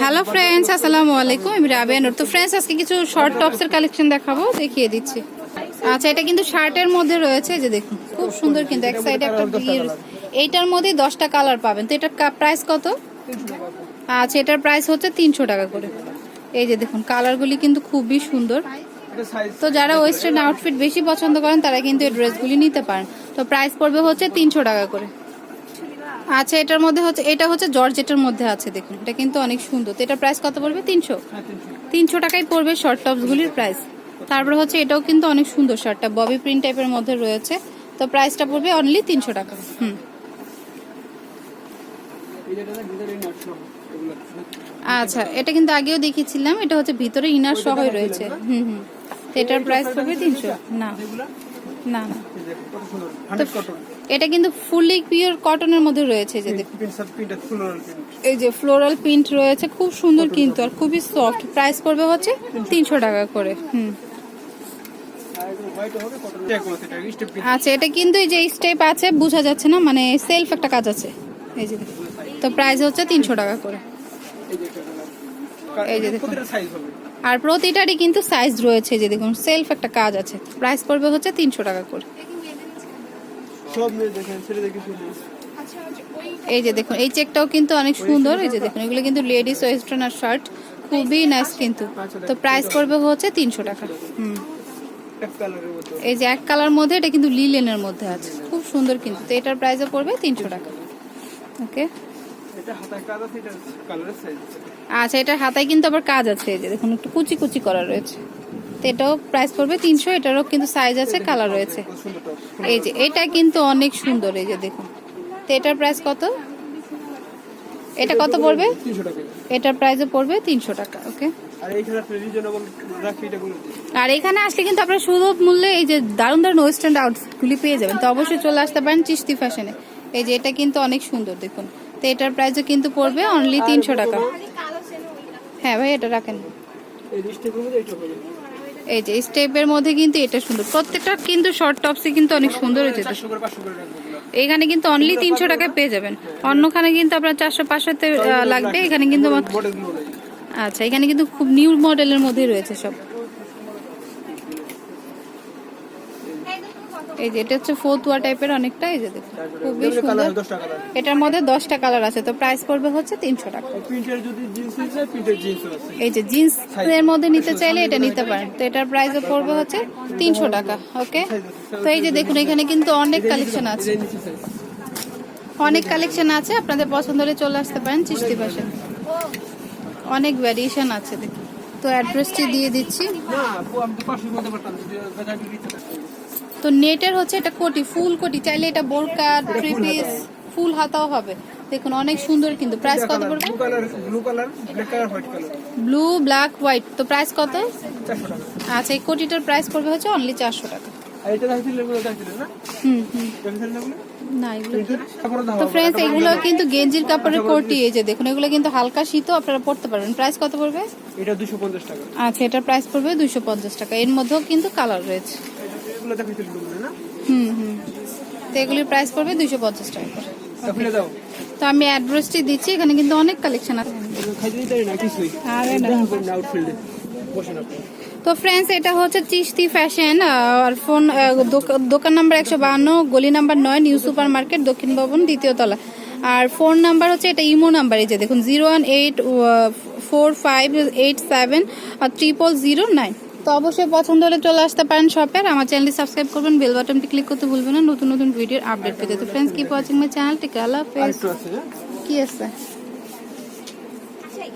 Hello friends আসসালামু আলাইকুম আমি রাবিয়া নূর তো ফ্রেন্ডস আজকে কিছু শর্ট টপসের কালেকশন দেখাবো, দেখিয়ে দিচ্ছি। আচ্ছা এটা কিন্তু শার্টের মধ্যে রয়েছে যে দেখুন, খুব সুন্দর কিন্তু এক সাইডে একটা বিয়ের। এইটার মধ্যে দশটা কালার পাবেন। তো এটার প্রাইস কত? আচ্ছা এটার প্রাইস হচ্ছে তিনশো টাকা করে। এই যে দেখুন কালারগুলি কিন্তু খুবই সুন্দর। তো যারা ওয়েস্টার্ন আউটফিট বেশি পছন্দ করেন, তারা কিন্তু এই ড্রেসগুলি নিতে পারেন। তো প্রাইস পড়বে হচ্ছে তিনশো টাকা করে। আচ্ছা এটার মধ্যে হচ্ছে এটা হচ্ছে জর্জেটের মধ্যে আছে দেখুন। এটা কিন্তু অনেক সুন্দর। তো এটার প্রাইস কত পড়বে? তিনশো। তিনশো। টাকাই পড়বে শর্ট টপসগুলির প্রাইস তারপরে হচ্ছে এটাও কিন্তু অনেক সুন্দর শার্টটা ববি প্রিন্ট টাইপের মধ্যে রয়েছে। তো প্রাইসটা পড়বে অনলি তিনশো টাকা। হুম। আচ্ছা এটা কিন্তু আগেও দেখিয়েছিলাম এটা হচ্ছে ভিতরে ইনার সহই রয়েছে। হুম হুম। এটার প্রাইস পড়বে তিনশো। না। না না। এটা কিন্তু ফুললি পিওর কটনের মধ্যে রয়েছে যে এই যে ফ্লোরাল প্রিন্ট রয়েছে খুব সুন্দর কিন্তু আর খুবই সফট প্রাইস পড়বে হচ্ছে তিনশো। টাকা করে হুম। আচ্ছা এটা কিন্তু এই যে স্টেপ আছে বোঝা যাচ্ছে না মানে সেলফ একটা কাজ আছে। এই যে তো প্রাইস হচ্ছে তিনশো টাকা করে। এই যে দেখুন। আর প্রতিটারই কিন্তু সাইজ রয়েছে যে দেখুন সেলফ একটা কাজ আছে। প্রাইস পড়বে হচ্ছে তিনশো টাকা করে। এই যে দেখুন এই চেকটাও কিন্তু অনেক সুন্দর। এই যে দেখুন এগুলো কিন্তু লেডিস ওয়েস্টার্ন আর শার্ট খুবই নাইস কিন্তু। তো প্রাইস পড়বে হচ্ছে তিনশো টাকা। হুম। এই যে এক কালার মধ্যে এটা কিন্তু লিলেনের মধ্যে আছে। খুব সুন্দর কিন্তু। তো এটার প্রাইসও পড়বে তিনশো টাকা। ওকে আচ্ছা এটার হাতায় কিন্তু আবার কাজ আছে এই যে দেখুন একটু কুচি কুচি করা রয়েছে। তো এটাও প্রাইস পড়বে তিনশো এটারও কিন্তু সাইজ আছে কালার রয়েছে। এই যে এটা কিন্তু অনেক সুন্দর এই যে দেখুন। তো এটার প্রাইস কত? এটা কত পড়বে? এটার প্রাইসও পড়বে তিনশো টাকা ওকে আর এখানে আসলে কিন্তু আপনারা সুলভ মূল্যে এই যে দারুণ দারুণ ওয়েস্টার্ন আউটফিটগুলি পেয়ে যাবেন। তো অবশ্যই চলে আসতে পারেন চিস্তি ফ্যাশনে এই যে এটা কিন্তু অনেক সুন্দর দেখুন। তো এটার প্রাইসও কিন্তু পড়বে অনলি তিনশো টাকা। হ্যাঁ ভাই, এটা রাখেন। এই যে স্টেপের মধ্যে কিন্তু এটা সুন্দর। প্রত্যেকটা কিন্তু শর্ট টপসে কিন্তু অনেক সুন্দর হয়েছে। এখানে কিন্তু অনলি তিনশো টাকায় পেয়ে যাবেন। অন্যখানে কিন্তু আপনার চারশো, পাঁচশোতে লাগবে। এখানে কিন্তু। আচ্ছা এখানে কিন্তু খুব নিউ মডেলের মধ্যে রয়েছে সব। এই যে এটা হচ্ছে ফোর্থ টাইপের অনেকটা এই যে দেখুন খুবই সুন্দর এটার মধ্যে দশটা কালার আছে তো প্রাইস পড়বে হচ্ছে তিনশো টাকা এই যে জিন্স এর মধ্যে নিতে চাইলে এটা নিতে পারেন তো এটার প্রাইসও পড়বে হচ্ছে তিনশো টাকা ওকে তো এই যে দেখুন এখানে কিন্তু অনেক কালেকশন আছে অনেক কালেকশন আছে আপনাদের পছন্দ হলে চলে আসতে পারেন চিস্তি পাশে অনেক ভ্যারিয়েশন আছে দেখুন তো অ্যাড্রেসটি দিয়ে দিচ্ছি তো নেটের হচ্ছে এটা কোটি ফুল কোটি চাইলে এটা বোরকা থ্রি পিস ফুল হাতাও হবে। দেখুন অনেক সুন্দর কিন্তু। প্রাইস কত পড়বে? Blue colour black colour white colour blue black white তো প্রাইস কত? আচ্ছা এই কোটিটার প্রাইস পড়বে হচ্ছে অনলি চারশো টাকা। তো ফ্রেন্ডস এগুলো কিন্তু গেঞ্জির কাপড়ের কোটি এই যে দেখুন এগুলো কিন্তু হালকা শীতও আপনারা পড়তে পারবেন। প্রাইস কত পড়বে? এটা দুশো টাকা। আচ্ছা এটার প্রাইস পড়বে দুইশো পঞ্চাশ টাকা। এর মধ্যেও কিন্তু কালার রয়েছে। দেখাচ্ছিলেন এগুলো না? হুম হুম। তো এগুলির প্রাইস পড়বে দুইশো পঞ্চাশ টাকা করে। দাও। তো আমি অ্যাড্রেসটি দিচ্ছি এখানে কিন্তু অনেক কালেকশন আছে। দেখা তো ফ্রেন্ডস এটা হচ্ছে চিস্তি ফ্যাশন আর ফোন দোকান নাম্বার একশো বাহান্ন গলি নাম্বার নয় নিউ সুপার মার্কেট দক্ষিণ ভবন দ্বিতীয় তলা। আর ফোন নাম্বার হচ্ছে এটা ইমো নাম্বার এই যে দেখুন zero one eight four five eight seven আর ট্রিপল জিরো নাইন তো অবশ্যই পছন্দ হলে চলে আসতে পারেন শপে। আর আমার চ্যানেলটি সাবস্ক্রাইব করবেন বেল বাটনটি ক্লিক করতে ভুলবেন না। নতুন নতুন ভিডিওর আপডেট পেতে তো friends keep watching my channel টিকে আল্লাহ হাফেজ আছে হ্যাঁ? কি আছে